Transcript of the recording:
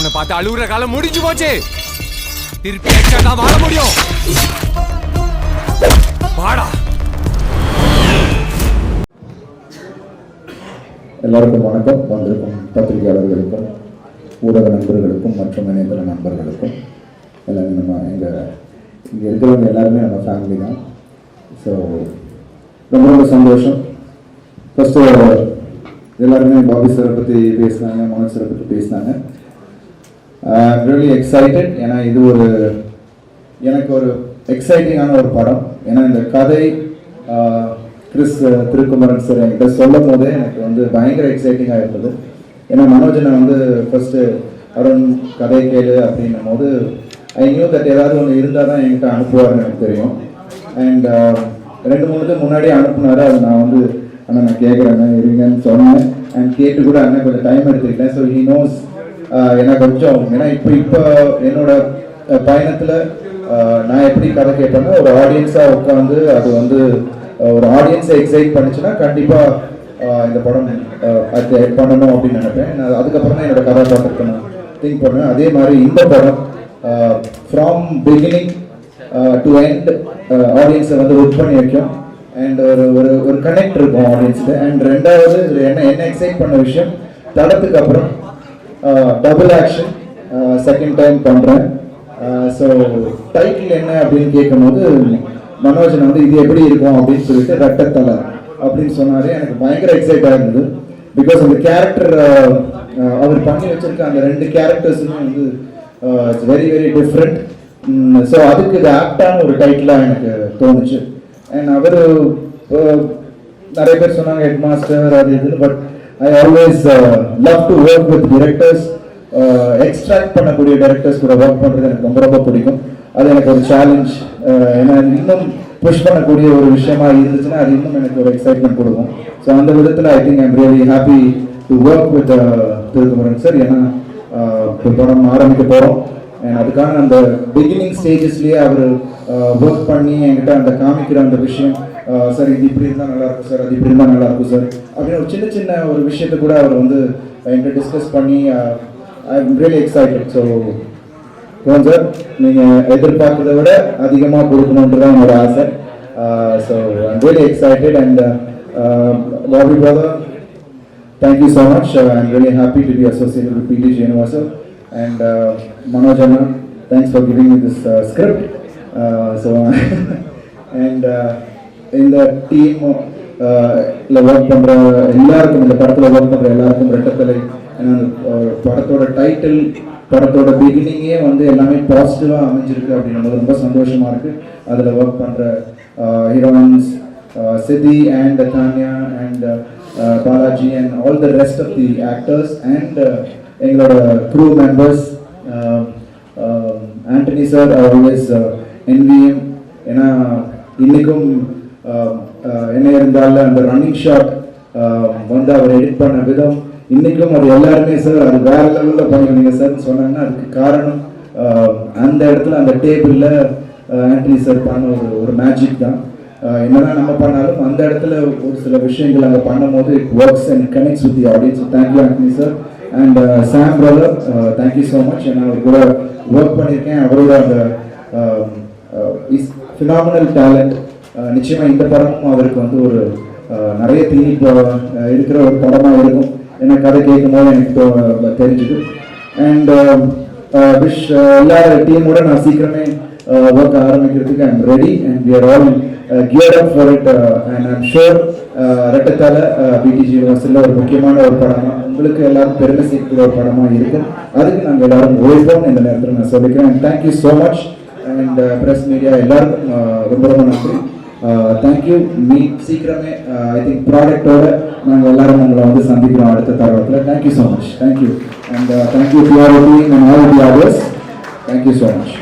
இவனை பார்த்து அழுகுற காலம் முடிஞ்சு போச்சு. திருப்பி எக்ஸ்ட்ரா தான் வாழ முடியும்? வாடா. எல்லாருக்கும் வணக்கம். வந்திருக்கும் பத்திரிகையாளர்களுக்கும் ஊடக நண்பர்களுக்கும் மற்றும் இணையதள நண்பர்களுக்கும். எல்லாமே நம்ம எங்கள் இங்கே இருக்கிறவங்க எல்லாருமே நம்ம ஃபேமிலி தான். ஸோ ரொம்ப ரொம்ப சந்தோஷம். ஃபஸ்ட்டு எல்லாருமே பாபி சாரை பற்றி பேசினாங்க மனோஜ் சாரை பற்றி பேசினாங்க. Uh, ரியலி எக்ஸைட்டட் ஏன்னா இது ஒரு எனக்கு ஒரு எக்ஸைட்டிங்கான ஒரு படம். ஏன்னா இந்த கதை uh, Chris uh, Thirukumaran sir என்கிட்ட சொல்லும் போதே எனக்கு வந்து பயங்கர எக்ஸைட்டிங்காக இருந்தது. ஏன்னா மனோஜனை வந்து ஃபஸ்ட்டு அருண் கதை கேளு அப்படின்னும் போது ஐ நியூ தட் ஏதாவது ஒன்று இருந்தால் தான் என்கிட்ட அனுப்புவார்னு எனக்கு தெரியும். அண்ட் ரெண்டு மூணு முன்னாடியே அனுப்புனாரு. அது நான் வந்து அண்ணா நான் கேட்குறேன் இருங்கன்னு சொன்னேன். அண்ட் கேட்டு கூட அண்ணன் கொஞ்சம் டைம் எடுத்துக்கிட்டேன். ஸோ ஹி நோஸ் எனக்கு கொஞ்சம் ஏன்னா இப்போ இப்போ என்னோட பயணத்தில் நான் எப்படி கதை கேட்பேன்னா ஒரு ஆடியன்ஸாக உட்காந்து அது வந்து ஒரு ஆடியன்ஸை எக்ஸைட் பண்ணுச்சுன்னா கண்டிப்பாக இந்த படம் அஹ், அது பண்ணணும் அப்படின்னு நினைப்பேன். நான் அதுக்கப்புறம் தான் என்னோட கதாபாத்திரத்தை நான் திங்க் பண்ணுவேன். அதே மாதிரி இந்த படம் ஃப்ரம் பிகினிங் டு எண்ட் ஆடியன்ஸை வந்து ஒர்க் பண்ணி வைக்கும். அண்ட் ஒரு ஒரு ஒரு கனெக்ட் இருக்கும் ஆடியன்ஸுக்கு அண்ட் ரெண்டாவது என்ன என்ன எக்ஸைட் பண்ண விஷயம் தடத்துக்கு அப்புறம் டபுள் ஆக்ஷன் செகண்ட் டைம் பண்ணுறேன் ஸோ டைட்டில் என்ன அப்படின்னு கேட்கும்போது மனோஜன் வந்து இது எப்படி இருக்கும்? அப்படின்னு சொல்லிட்டு ரட்டத்தலை. அப்படின்னு சொன்னாரு. எனக்கு பயங்கர எக்ஸைட்டாக இருந்தது. பிகாஸ் அந்த கேரக்டர் uh, uh, அவர் பண்ணி வச்சிருக்க அந்த ரெண்டு கேரக்டர்ஸுமே வந்து it's very very different so அதுக்கு இது ஆப்டான ஒரு டைட்டிலாக எனக்கு தோணுச்சு. அண்ட் அவர் uh, நிறைய பேர் சொன்னாங்க ஹெட் மாஸ்டர் அது இதுன்னு but I always love to work with directors extract பண்ணக்கூடிய டேரக்டர்ஸ் கூட ஒர்க் பண்ணுறது எனக்கு ரொம்ப ரொம்ப பிடிக்கும். அது எனக்கு ஒரு சேலஞ்ச் uh, ஏன்னா இன்னும் புஷ் பண்ணக்கூடிய ஒரு விஷயமா இருந்துச்சுன்னா அது இன்னும் எனக்கு ஒரு எக்ஸைட்மெண்ட் கொடுக்கும். ஸோ அந்த விதத்தில் I think I'm really happy to work with Thirukumaran sir ஏன்னா uh, படம் ஆரம்பிக்க போகிறோம் அதுக்கான அந்த பிகினிங் ஸ்டேஜஸ்லேயே அவர் ஒர்க் பண்ணி என்கிட்ட அந்த காமிக்கிற அந்த விஷயம் சார் இது இப்படி இருந்தால் நல்லாயிருக்கும் சார் அது இப்படி இருந்தால் நல்லாயிருக்கும் சார். அப்படின்னு ஒரு சின்ன சின்ன ஒரு விஷயத்தை கூட அவர் வந்து என்கிட்ட டிஸ்கஸ் பண்ணி I am really excited so phone sir நீங்கள் எதிர்பார்க்கறத விட அதிகமாக கொடுக்கணுன்றது தான் என்னோட ஆசை. So I'm really excited and Bobby brother Thank you so much. Uh, I'm really happy to be associated with PTG Universal. And thanks Manoj Anna, thanks script so me uh, இந்த team இல்லை work பண்ற எல்லாருக்கும் இந்த படத்துல work பண்ற எல்லாருக்கும் ரெட்டத்தலை ஏன்னா படத்தோட டைட்டில் படத்தோட பிகினிங்கே வந்து எல்லாமே பாசிட்டிவாக அமைஞ்சிருக்கு அப்படின்னும் ரொம்ப சந்தோஷமா இருக்கு. அதில் ஒர்க் பண்ற heroines Siddhi and Tanya and Balaji and all the rest of the actors and எங்களோட crew members Antony sir always NVM ஏன்னா இன்னைக்கும் என்ன இருந்தாலும் அந்த ரன்னிங் ஷாட் வந்து அவர் எடிட் பண்ண விதம் இன்றைக்கும் அது எல்லாருமே சார் அது வேற லெவலில் பண்ணுவீங்க சார் சொன்னாங்கன்னா அதுக்கு காரணம் அந்த இடத்துல அந்த டேபிளில் ஆண்டனி சார் பண்ண ஒரு ஒரு மேஜிக் தான். என்னதான் நம்ம பண்ணாலும் அந்த இடத்துல ஒரு சில விஷயங்கள் அங்கே பண்ணும்போது it works and connects with the audience thank you Antony sir and Sam brother thank you so much நான் அவர் கூட ஒர்க் பண்ணியிருக்கேன் அவரோட அந்த இஸ் ஃபினாமினல் டேலண்ட் நிச்சயமா இந்த படமும் அவருக்கு வந்து ஒரு நிறைய தீனி இருக்கிற ஒரு படமாக இருக்கும். ஏன்னா கதை கேட்கும் போது எனக்கு தெரிஞ்சுது. அண்ட் விஷ் எல்லா டீமோட நான் சீக்கிரமே ஒர்க் ஆரம்பிக்கிறதுக்கு I'm ready and we are all gear up for it and I'm sure ரெட்டத்தால PDG யூனிவர்சிட்டியில் ஒரு முக்கியமான ஒரு படமாக உங்களுக்கு எல்லாரும் பெருமை சேர்க்கிற ஒரு படமா இருக்கும் அதுக்கு நாங்கள் எல்லாரும் ஓய்வோம் இந்த நேரத்தில் நான் சொல்லிக்கிறேன். And thank you so much and press media எல்லாருக்கும் ரொம்ப ரொம்ப நன்றி. தேங்க்யூ மீ சீக்கிரமே ஐ திங்க் ப்ராடக்டோட நாங்கள் எல்லாரும் உங்களை வந்து சந்திக்கிறோம் அடுத்த தருவத்தில் thank you so much thank you and thank you to our team and all the others thank you so much